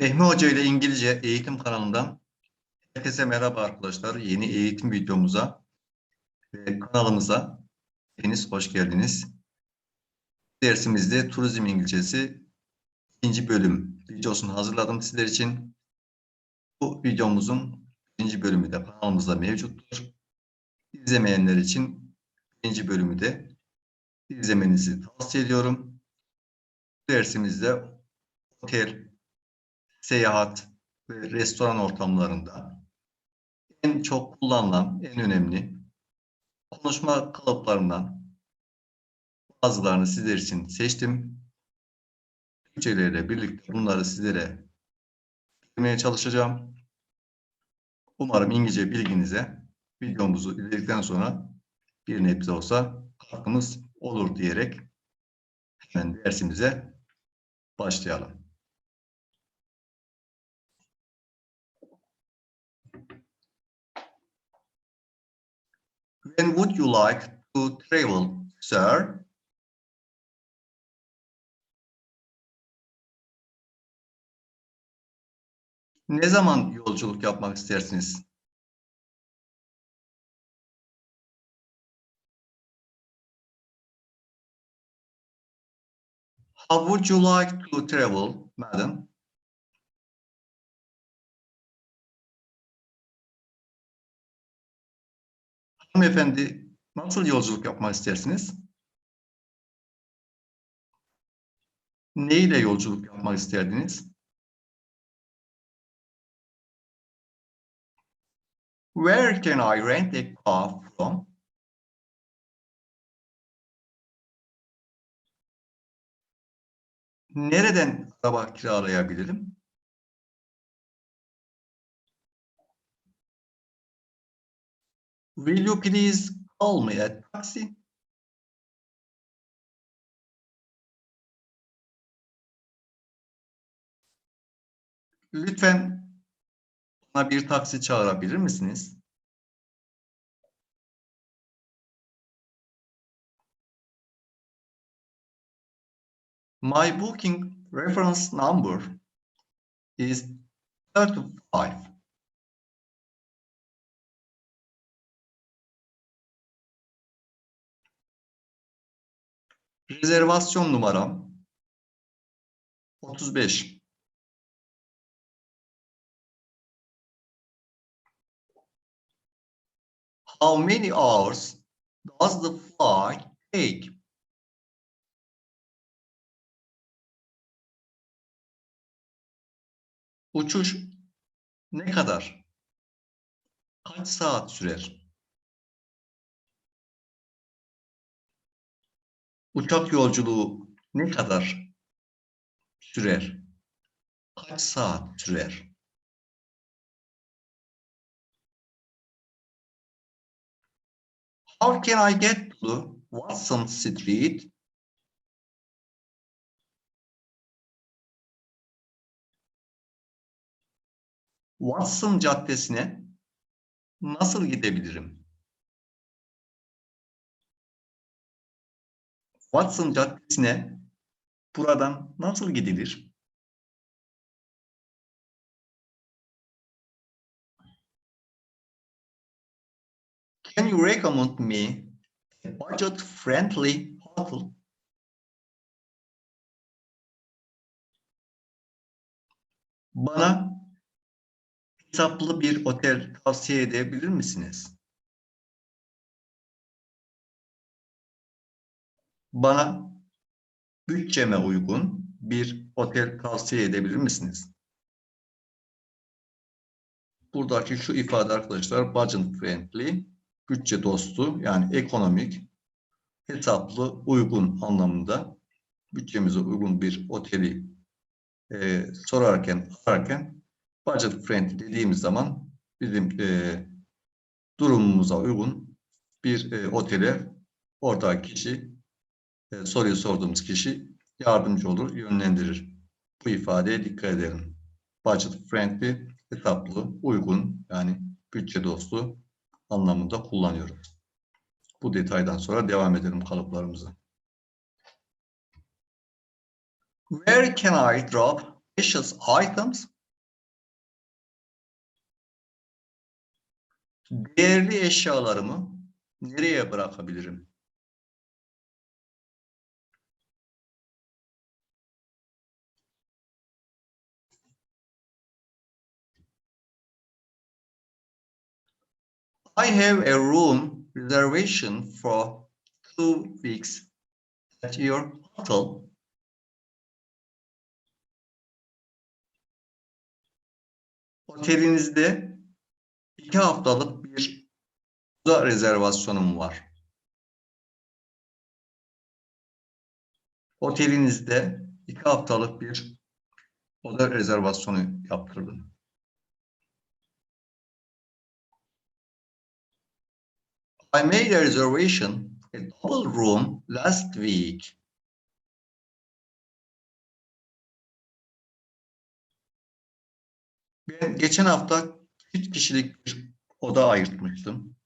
Fehmi Hoca ile İngilizce eğitim kanalından herkese merhaba arkadaşlar. Yeni eğitim videomuza ve kanalımıza hepiniz hoş geldiniz. Dersimizde Turizm İngilizcesi ikinci bölüm videosunu hazırladım sizler için. Bu videomuzun birinci bölümü de kanalımızda mevcuttur. İzlemeyenler için birinci bölümü de izlemenizi tavsiye ediyorum. Dersimizde otel, seyahat ve restoran ortamlarında en çok kullanılan, en önemli konuşma kalıplarından bazılarını sizler için seçtim. Türkçeleriyle birlikte bunları sizlere vermeye çalışacağım. Umarım İngilizce bilginize videomuzu izledikten sonra bir nebze olsa katkımız olur diyerek hemen dersimize başlayalım. When would you like to travel, sir? Ne zaman yolculuk yapmak istersiniz? How would you like to travel, madam? Hanımefendi, nasıl yolculuk yapmak istersiniz? Ne ile yolculuk yapmak isterdiniz? Where can I rent a car from? Nereden araba kiralayabilirim? Will you please call me a taxi? Lütfen bana bir taksi çağırabilir misiniz? My booking reference number is 35. Rezervasyon numaram 35. How many hours does the flight take? Uçuş ne kadar? Kaç saat sürer? Uçak yolculuğu ne kadar sürer? Kaç saat sürer? How can I get to Watson Street? Watson Caddesi'ne nasıl gidebilirim? Watson Caddesi'ne buradan nasıl gidilir? Can you recommend me a budget-friendly hotel? Bana hesaplı bir otel tavsiye edebilir misiniz? Bana bütçeme uygun bir otel tavsiye edebilir misiniz? Buradaki şu ifade arkadaşlar budget friendly, bütçe dostu yani ekonomik, hesaplı, uygun anlamında bütçemize uygun bir oteli e, sorarken, ararken budget friendly dediğimiz zaman bizim e, durumumuza uygun bir e, otele oradaki kişi e, soruyu sorduğumuz kişi yardımcı olur, yönlendirir. Bu ifadeye dikkat edelim. Budget friendly, hesaplı, uygun yani bütçe dostu anlamında kullanıyoruz. Bu detaydan sonra devam edelim kalıplarımıza. Where can I drop precious items değerli eşyalarımı nereye bırakabilirim? I have a room reservation for two weeks at your hotel. Otelinizde iki haftalık bir oda rezervasyonum var. Otelinizde iki haftalık bir oda rezervasyonu yaptırdım. I made a reservation, a double room last week. Ben geçen hafta üç kişilik bir oda ayırtmıştım.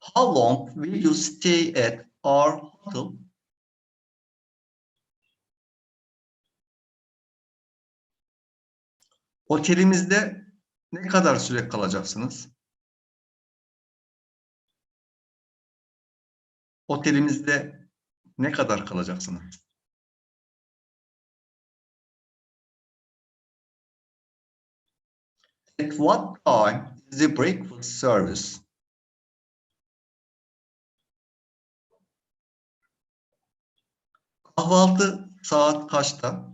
How long will you stay at our hotel? Otelimizde ne kadar süre kalacaksınız? Otelimizde ne kadar kalacaksınız? At what time is the breakfast service? Kahvaltı saat kaçta?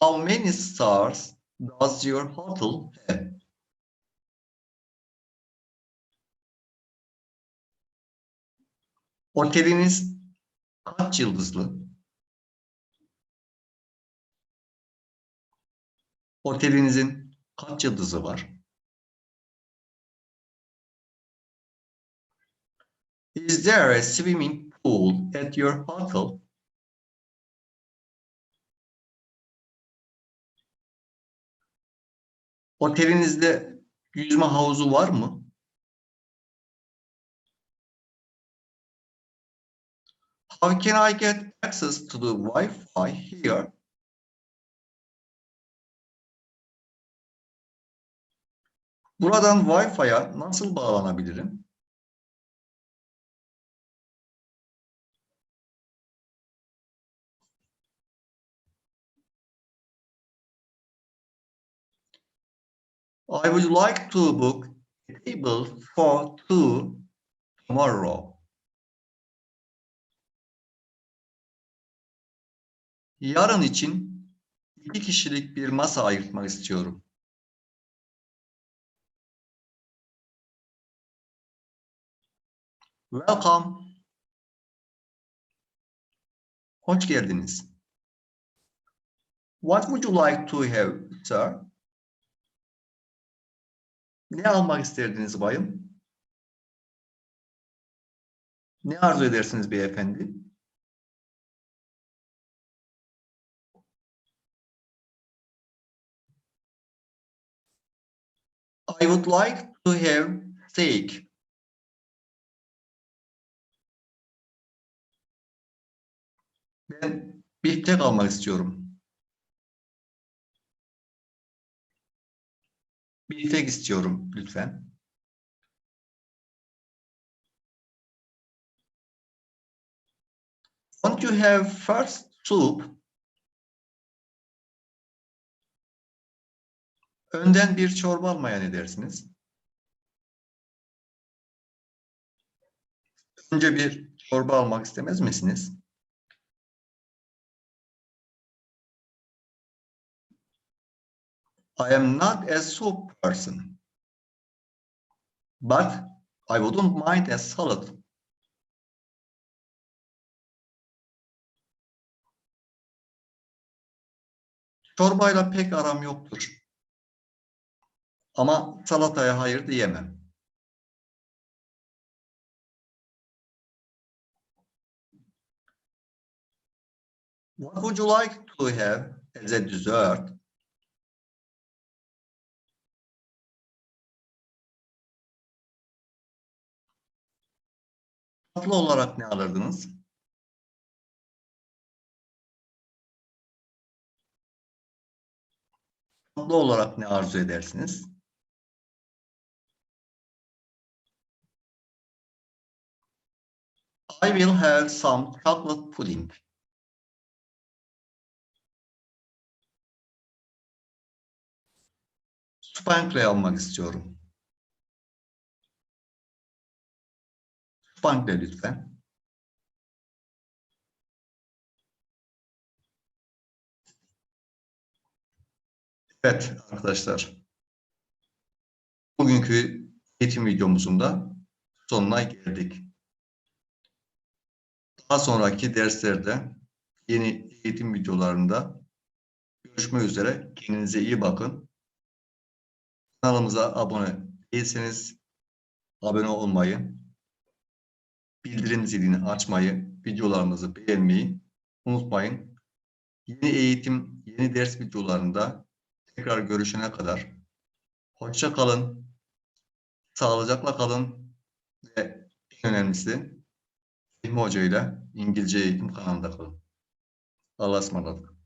How many stars does your hotel have? Oteliniz kaç yıldızlı? Otelinizin kaç yıldızı var? Is there a swimming pool at your hotel? Otelinizde yüzme havuzu var mı? How can I get access to the Wi-Fi here? Buradan Wi-Fi'ye nasıl bağlanabilirim? I would like to book a table for two tomorrow. Yarın için iki kişilik bir masa ayırtmak istiyorum. Welcome. Hoş geldiniz. What would you like to have, sir? Ne almak isterdiniz bayım? Ne arzu edersiniz beyefendi? I would like to have steak. Ben biftek almak istiyorum. Biftek istiyorum lütfen. Don't you have first soup? Önden bir çorba almaya ne dersiniz? Önce bir çorba almak istemez misiniz? I am not a soup person. But I wouldn't mind a salad. Çorbayla pek aram yoktur. Ama salataya hayır diyemem. What would you like to have as a dessert? Tatlı olarak ne alırdınız? Tatlı olarak ne arzu edersiniz? I will have some chocolate pudding. Spangle almak istiyorum. Spangle lütfen. Evet arkadaşlar. Bugünkü eğitim videomuzun da sonuna geldik. Daha sonraki derslerde yeni eğitim videolarında görüşmek üzere. Kendinize iyi bakın. Kanalımıza abone değilseniz abone olmayı, bildirim zilini açmayı, videolarımızı beğenmeyi unutmayın. Yeni eğitim, yeni ders videolarında tekrar görüşene kadar hoşça kalın, sağlıcakla kalın ve en önemlisi Fehmi Hoca ile İngilizce Eğitim kanalında kalın. Allah'a ısmarladık.